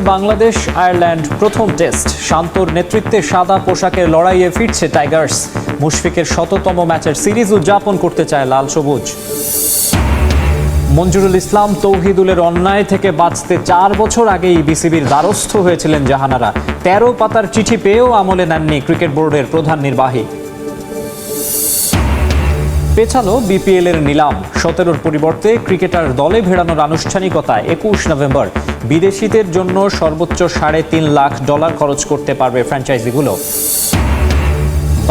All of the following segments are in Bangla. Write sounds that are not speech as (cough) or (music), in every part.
বাংলাদেশ, আয়ারল্যান্ড প্রথম টেস্ট। শান্তর নেতৃত্বে সাদা পোশাকের লড়াইয়ে ফিরছে টাইগার্স। মুশফিকের শততম ম্যাচের সিরিজ উদযাপন করতে চায় লাল সবুজ। মঞ্জুরুল ইসলাম তৌহিদুলের অন্যায় থেকে বাঁচতে চার বছর আগেই বিসিবির দ্বারস্থ হয়েছিলেন জাহানারা। তেরো পাতার চিঠি পেয়েও আমলে নেননি ক্রিকেট বোর্ডের প্রধান নির্বাহী। পেছানো বিপিএল এর নিলাম। সতেরোর পরিবর্তে ক্রিকেটার দলে ভেড়ানোর আনুষ্ঠানিকতা একুশ নভেম্বর। বিদেশিদের জন্য সর্বোচ্চ সাড়ে তিন লাখ ডলার খরচ করতে পারবে ফ্র্যাঞ্চাইজিগুলো।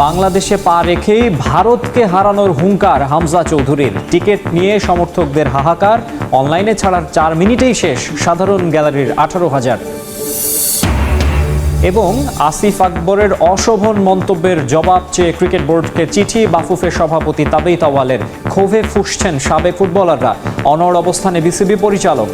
বাংলাদেশে পা রেখেই ভারতকে হারানোর হুঙ্কার হামজা চৌধুরীর। টিকিট নিয়ে সমর্থকদের হাহাকার, অনলাইনে ছাড়ার চার মিনিটেই শেষ সাধারণ গ্যালারির আঠারো হাজার। এবং আসিফ আকবরের অশোভন মন্তব্যের জবাব চেয়ে ক্রিকেট বোর্ডকে চিঠি বাফুফের সভাপতি তাবেই তাওয়ালের ক্ষোভে ফুসছেন সাবেক ফুটবলাররা। অনড় অবস্থানে বিসিবি পরিচালক।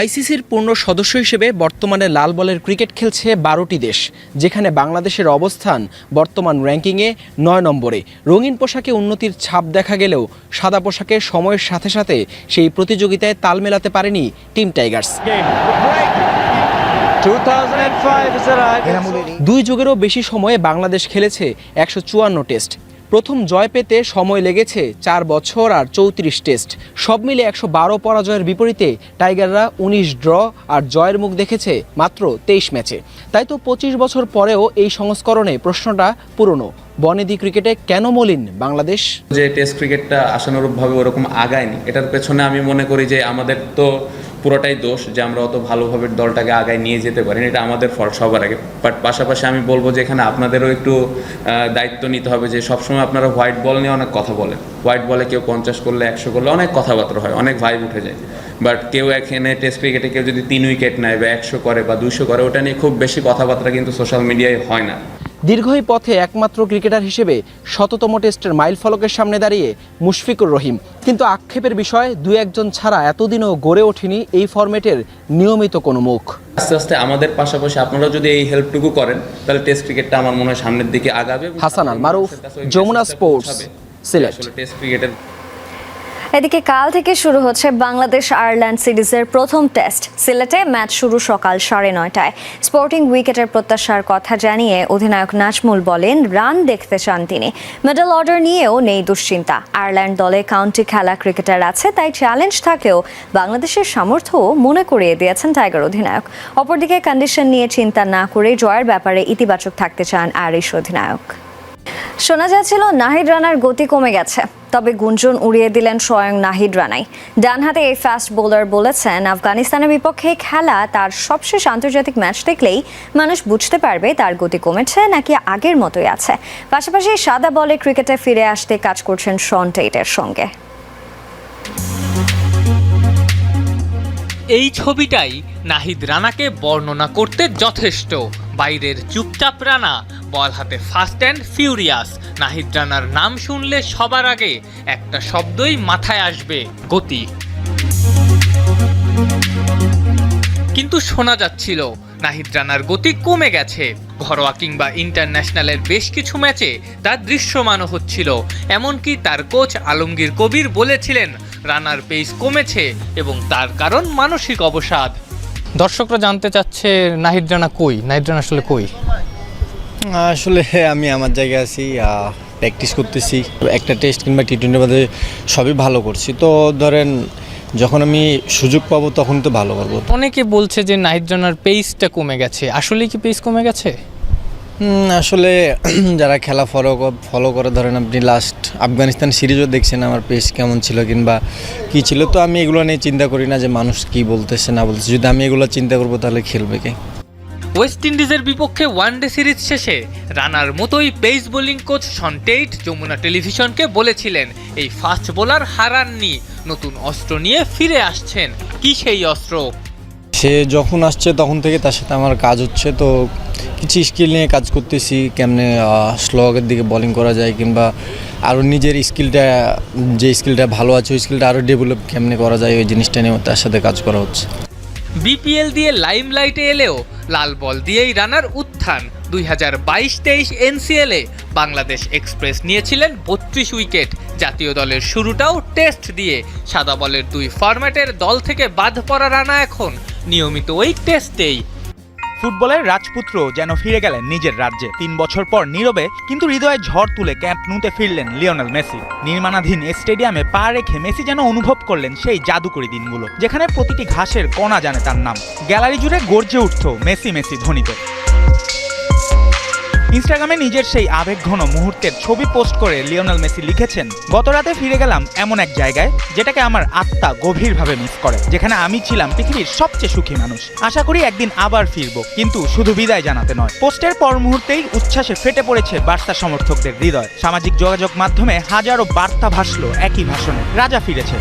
আইসিসির পূর্ণ সদস্য হিসেবে বর্তমানে লাল বলের ক্রিকেট খেলছে বারোটি দেশ যেখানে বাংলাদেশের অবস্থান বর্তমান র্যাঙ্কিংয়ে নয় নম্বরে। রঙিন পোশাকে উন্নতির ছাপ দেখা গেলেও সাদা পোশাকে সময়ের সাথে সাথে সেই প্রতিযোগিতায় তাল মেলাতে পারেনি টিম টাইগার্স। দুই যুগেরও বেশি সময়ে বাংলাদেশ খেলেছে একশো চুয়ান্ন টেস্ট। প্রথম জয় পেতে সময় লেগেছে চার বছর আর চৌত্রিশ টেস্ট। সব মিলে একশো বারো পরাজয়ের বিপরীতে টাইগাররা উনিশ ড্র আর জয়ের মুখ দেখেছে মাত্র তেইশ ম্যাচে। তাই তো পঁচিশ বছর পরেও এই সংস্করণে প্রশ্নটা পুরনো। বনেদি ক্রিকেটে কেন মলিন বাংলাদেশ? যে টেস্ট ক্রিকেটটা আশানুরূপভাবে ওরকম আগায়নি এটার পেছনে আমি মনে করি যে আমাদের তো পুরোটাই দোষ যে আমরা অত ভালোভাবে দলটাকে আগায় নিয়ে যেতে পারিনি, এটা আমাদের ফল সবার আগে। বাট পাশাপাশি আমি বলব যে এখানে আপনাদেরও একটু দায়িত্ব নিতে হবে যে সবসময় আপনারা হোয়াইট বল নিয়ে অনেক কথা বলেন। হোয়াইট বলে কেউ পঞ্চাশ করলে, একশো করলে অনেক কথাবার্তা হয়, অনেক ভাইব উঠে যায়। বাট কেউ এখানে টেস্ট ক্রিকেটে কেউ যদি তিন উইকেট নেয় বা একশো করে বা দুশো করে, ওটা নিয়ে খুব বেশি কথাবার্তা কিন্তু সোশ্যাল মিডিয়ায় হয় না। দীর্ঘ এই পথে একমাত্র ক্রিকেটার হিসেবে শততম টেস্টের মাইল ফলকের সামনে দাঁড়িয়ে মুশফিকুর রহিম। কিন্তু আক্ষেপের বিষয় দু একজন ছাড়া এতদিনও গড়ে ওঠেনি এই ফরম্যাটের নিয়মিত কোনো মুখ। আস্তে আস্তে আমাদের পাশাপাশি আপনারা যদি এই হেল্পটুকু করেন তাহলে টেস্ট ক্রিকেটটা আমার মনে হয় সামনের দিকে আগাবে। Hasan Al Maruf, Jamuna sports, select Sylhet. Test ক্রিকেটের এদিকে কাল থেকে শুরু হচ্ছে বাংলাদেশ আয়ারল্যান্ড সিরিজের প্রথম টেস্ট। সিলেটে ম্যাচ শুরু সকাল সাড়ে নয়টায়। স্পোর্টিং উইকেটের প্রত্যাশার কথা জানিয়ে অধিনায়ক নাজমুল বলেন, রান দেখতে চান তিনি। মিডল অর্ডার নিয়েও নেই দুশ্চিন্তা। আয়ারল্যান্ড দলে কাউন্টি খেলা ক্রিকেটার আছে, তাই চ্যালেঞ্জ থাকলেও বাংলাদেশের সামর্থ্য মনে করিয়ে দিয়েছেন টাইগার অধিনায়ক। অপরদিকে কন্ডিশন নিয়ে চিন্তা না করে জয়ের ব্যাপারে ইতিবাচক থাকতে চান আয়ারিশ অধিনায়ক। শোনা যাচ্ছিল, নাহিদ রানার গতি কমে গেছে। তবে গুঞ্জন উড়িয়ে দিলেন স্বয়ং নাহিদ রানাই। ডান হাতে এই ফাস্ট বোলার বলেছেন, আফগানিস্তানের বিপক্ষে খেলা তার সবশেষ আন্তর্জাতিক ম্যাচ দেখলেই মানুষ বুঝতে পারবে তার গতি কমেছে নাকি আগের মতোই আছে। পাশাপাশি সাদা বলে ক্রিকেটে ফিরে আসতে কাজ করছেন শন টেইটের সঙ্গে। এই ছবিটাই নাহিদ রানাকে বর্ণনা করতে যথেষ্ট। বাইরের চুপচাপ রানা, বল হাতে ফাস্ট অ্যান্ড ফিউরিয়াস নাহিদ রানার নাম শুনলে সবার আগে একটা শব্দই মাথায় আসবে, গতি। কিন্তু শোনা যাচ্ছিল, নাহিদ রানার গতি কমে গেছে। ঘরোয়া কিংবা ইন্টারন্যাশনালের বেশ কিছু ম্যাচে তা দৃশ্যমানও হচ্ছিল। এমনকি তার কোচ আলমগীর কবির বলেছিলেন, রানার পেস কমেছে এবং তার কারণ মানসিক অবসাদ। দর্শকরা জানতে চাচ্ছে নাহিদ রানা কই? নাহিদ রানা আসলে কই? আসলে আমি আমার জায়গায় আছি প্র্যাকটিস করতেছি। একটা টেস্ট কিংবা টি টোয়েন্টির মধ্যে সবই ভালো করছি। তো ধরেন যখন আমি সুযোগ পাবো তখন তো ভালো করব। অনেকে বলছে যে নাহিদ রানার পেসটা কমে গেছে। আসলে কি পেস কমে গেছে? আসলে (clears throat) যারা খেলা ফলো ফলো করে, ধরেন আপনি লাস্ট আফগানিস্তান সিরিজও দেখছেন, আমার পেস কেমন ছিল কিংবা কী ছিল, তো আমি এগুলো নিয়ে চিন্তা করি না যে মানুষ কি বলতেছে, না বলতেছে। যদি আমি এগুলো চিন্তা করব, তাহলে খেলবে কে? ওয়েস্ট ইন্ডিজের বিপক্ষে ওয়ানডে সিরিজ শেষে রানার মতোই pace bowling coach Shaun Tait Jamuna টেলিভিশনকে বলেছিলেন, এই ফাস্ট বোলার হারাননি। নতুন অস্ত্র নিয়ে ফিরে আসছেন। কি সেই অস্ত্র? সে যখন আসছে তখন থেকে তার সাথে আমার কাজ হচ্ছে, তো কিছু স্কিল নিয়ে কাজ করতেছি, কেমনে স্লগের দিকে বোলিং করা যায় কিংবা আরও নিজের স্কিলটা যে স্কিলটা ভালো আছে ওই স্কিলটা আরও ডেভেলপ কেমনে করা যায়, ওই জিনিসটা নিয়ে তার সাথে কাজ করা হচ্ছে। বিপিএল দিয়ে লাইমলাইটে এলেও লাল বল দিয়েই রানার উত্থান। দুই হাজার বাইশ তেইশ এনসিএলে বাংলাদেশ এক্সপ্রেস নিয়েছিলেন বত্রিশ উইকেট। জাতীয় দলের শুরুটাও টেস্ট দিয়ে সাদা বলের দুই ফরম্যাটের দল থেকে বাদ পড়া রানা এখন। নিয়মিত ওই টেস্টেই ফুটবলের রাজপুত্র যেন ফিরে গেলেন নিজের রাজ্যে। তিন বছর পর নীরবে, কিন্তু হৃদয়ে ঝড় তুলে ক্যাম্প নুতে ফিরলেন লিওনেল মেসি। নির্মাণাধীন স্টেডিয়ামে পা রেখে মেসি যেন অনুভব করলেন সেই জাদুকরি দিনগুলো, যেখানে প্রতিটি ঘাসের কণা জানে তার নাম। গ্যালারি জুড়ে গর্জে উঠত মেসি মেসি ধ্বনিতে। ইনস্টাগ্রামে নিজের সেই আবেগঘন মুহূর্তের ছবি পোস্ট করে লিওনেল মেসি লিখেছেন, গত রাতে ফিরে গেলাম এমন এক জায়গায় যেটাকে আমার আত্মা গভীরভাবে মিস করে, যেখানে আমি ছিলাম পৃথিবীর সবচেয়ে সুখী মানুষ। আশা করি একদিন আবার ফিরবো, কিন্তু শুধু বিদায় জানাতে নয়। পোস্টের পর মুহূর্তেই উচ্ছ্বাসে ফেটে পড়েছে বার্তা সমর্থকদের হৃদয়। সামাজিক যোগাযোগ মাধ্যমে হাজারো বার্তা ভাসলো একই ভাষণে, রাজা ফিরেছে।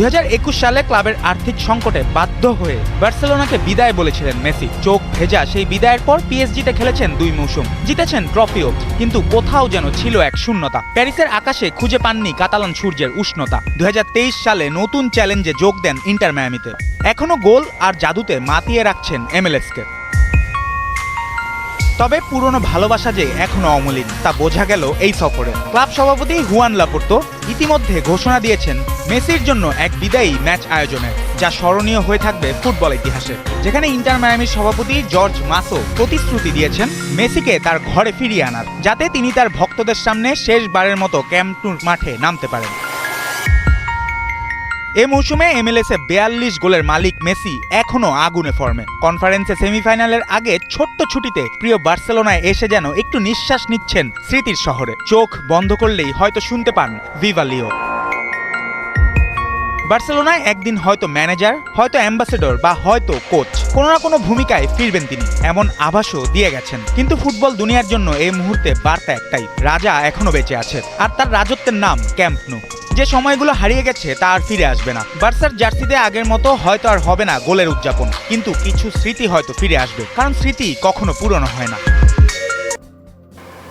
দু হাজার একুশ সালে ক্লাবের আর্থিক সংকটে বাধ্য হয়ে বার্সেলোনাকে বিদায় বলেছিলেন মেসি। চোখ ভেজা সেই বিদায়ের পর পিএসজিতে খেলেছেন দুই মৌসুম। জিতেছেন ট্রফিও, কিন্তু কোথাও যেন ছিল এক শূন্যতা। প্যারিসের আকাশে খুঁজে পাননি কাতালান সূর্যের উষ্ণতা। দু হাজার তেইশ সালে নতুন চ্যালেঞ্জে যোগ দেন ইন্টার মায়ামিতে। এখনও গোল আর জাদুতে মাতিয়ে রাখছেন এমএলএসকে। তবে পুরনো ভালোবাসা যে এখনও অমলিন, তা বোঝা গেল এই সফরে। ক্লাব সভাপতি হুয়ান লাপোর্তো ইতিমধ্যে ঘোষণা দিয়েছেন মেসির জন্য এক বিদায়ী ম্যাচ আয়োজনের যা স্মরণীয় হয়ে থাকবে ফুটবল ইতিহাসে। যেখানে ইন্টার মায়ামির সভাপতি জর্জ মাসো প্রতিশ্রুতি দিয়েছেন মেসিকে তার ঘরে ফিরিয়ে আনার, যাতে তিনি তার ভক্তদের সামনে শেষবারের মতো ক্যাম্পটুর মাঠে নামতে পারেন। এ মৌসুমে এমএলএসে বেয়াল্লিশ গোলের মালিক মেসি এখনও আগুনে ফর্মে। কনফারেন্সে সেমিফাইনালের আগে ছোট্ট ছুটিতে প্রিয় বার্সেলোনায় এসে যেন একটু নিঃশ্বাস নিচ্ছেন স্মৃতির শহরে। চোখ বন্ধ করলেই হয়তো শুনতে পান ভিভালিও। বার্সেলোনায় একদিন হয়তো ম্যানেজার, হয়তো অ্যাম্বাসেডর বা হয়তো কোচ কোনো না কোনো ভূমিকায় ফিরবেন তিনি, এমন আভাসও দিয়ে গেছেন। কিন্তু ফুটবল দুনিয়ার জন্য এই মুহূর্তে বার্তা একটাই, রাজা এখনও বেঁচে আছে। আর তার রাজত্বের নাম ক্যাম্প নু। যে সময়গুলো হারিয়ে গেছে, তা আর ফিরে আসবে না। বার্সার জার্সিতে আগের মতো হয়তো আর হবে না গোলের উদযাপন, কিন্তু কিছু স্মৃতি হয়তো ফিরে আসবে, কারণ স্মৃতি কখনো পুরনো হয় না।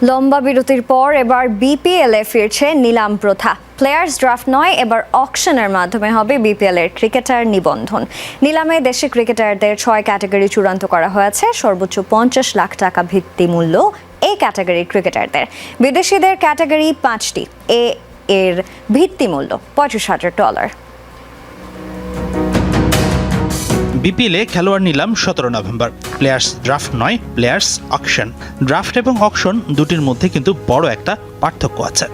লম্বা বিরতির পর এবার বিপিএল ফিরছে নিলাম প্রথা। প্লেয়ার্স ড্রাফট নয়, এবার অকশনের মাধ্যমে হবে বিপিএল এর ক্রিকেটার নিবন্ধন। নিলামে দেশে ক্রিকেটারদের ছয় ক্যাটাগরি চূড়ান্ত করা হয়েছে, সর্বোচ্চ পঞ্চাশ লাখ টাকা ভিত্তি মূল্য এই ক্যাটাগরির ক্রিকেটারদের বিদেশিদের ক্যাটাগরি পাঁচটি, এ এর ভিত্তি মূল্য পঁয়ত্রিশ হাজার ডলার বিপিএলে খেলোয়াড় নিলাম সতেরো নভেম্বর। প্লেয়ার্স ড্রাফট নয় প্লেয়ার্স অকশন ড্রাফট এবং অকশন দুটির মধ্যে কিন্তু বড় একটা পার্থক্য আছে।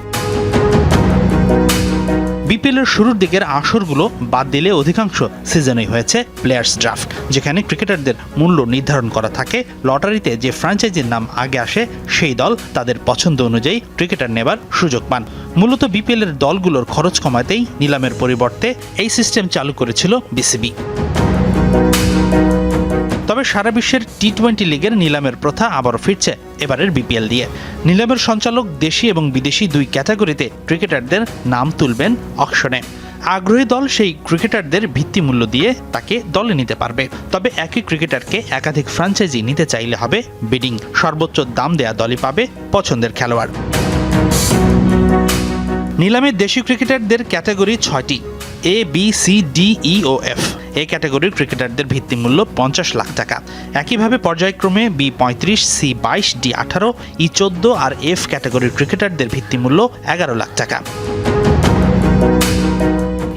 বিপিএল এর শুরুর দিকের আসরগুলো বাদ দিলে অধিকাংশ সিজনেই হয়েছে প্লেয়ার্স ড্রাফট যেখানে ক্রিকেটারদের মূল্য নির্ধারণ করা থাকে। লটারিতে যে ফ্র্যাঞ্চাইজির নাম আগে আসে, সেই দল তাদের পছন্দ অনুযায়ী ক্রিকেটার নেবার সুযোগ পান। মূলত বিপিএল এর দলগুলোর খরচ কমাতেই নিলামের পরিবর্তে এই সিস্টেম চালু করেছিল বিসিবি। তবে সারা বিশ্বের টি টোয়েন্টি লিগের নিলামের প্রথা আবারও ফিরছে, এবারের বিপিএল দিয়ে। নিলামের সঞ্চালক দেশি এবং বিদেশি দুই ক্যাটাগরিতে ক্রিকেটারদের নাম তুলবেন অকশনে। আগ্রহী দল সেই ক্রিকেটারদের ভিত্তিমূল্য দিয়ে তাকে দলে নিতে পারবে। তবে একই ক্রিকেটারকে একাধিক ফ্র্যাঞ্চাইজি নিতে চাইলে হবে বিডিং সর্বোচ্চ দাম দেয়া দলই পাবে পছন্দের খেলোয়াড়। নিলামে দেশি ক্রিকেটারদের ক্যাটাগরি ছয়টি A B C D E O F এই ক্যাটাগরির ক্রিকেটারদের ভিত্তিমূল্য পঞ্চাশ লাখ টাকা। একইভাবে পর্যায়ক্রমে বি পঁয়ত্রিশ, সি বাইশ, ডি আঠারো, ই চোদ্দ আর এফ ক্যাটাগরির ক্রিকেটারদের ভিত্তিমূল্য এগারো লাখ টাকা।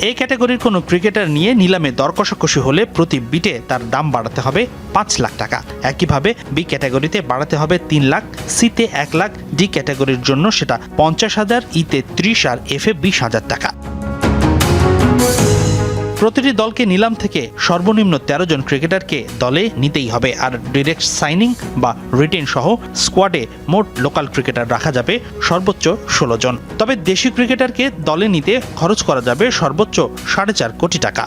এই ক্যাটাগরির কোনো ক্রিকেটার নিয়ে নিলামে দর কষাকষি হলে প্রতি বিটে তার দাম বাড়াতে হবে পাঁচ লাখ টাকা। একইভাবে বি ক্যাটাগরিতে বাড়াতে হবে তিন লাখ সিতে এক লাখ, ডি ক্যাটাগরির জন্য সেটা পঞ্চাশ হাজার ইতে ত্রিশ আর এফে বিশ হাজার টাকা। প্রতিটি দলকে নিলাম থেকে সর্বনিম্ন তেরো জন ক্রিকেটারকে দলে নিতেই হবে। আর ডিরেক্ট সাইনিং বা রিটেন সহ স্কোয়াডে মোট লোকাল ক্রিকেটার রাখা যাবে সর্বোচ্চ ষোলো জন। তবে দেশি ক্রিকেটারকে দলে নিতে খরচ করা যাবে সর্বোচ্চ সাড়ে চার কোটি টাকা।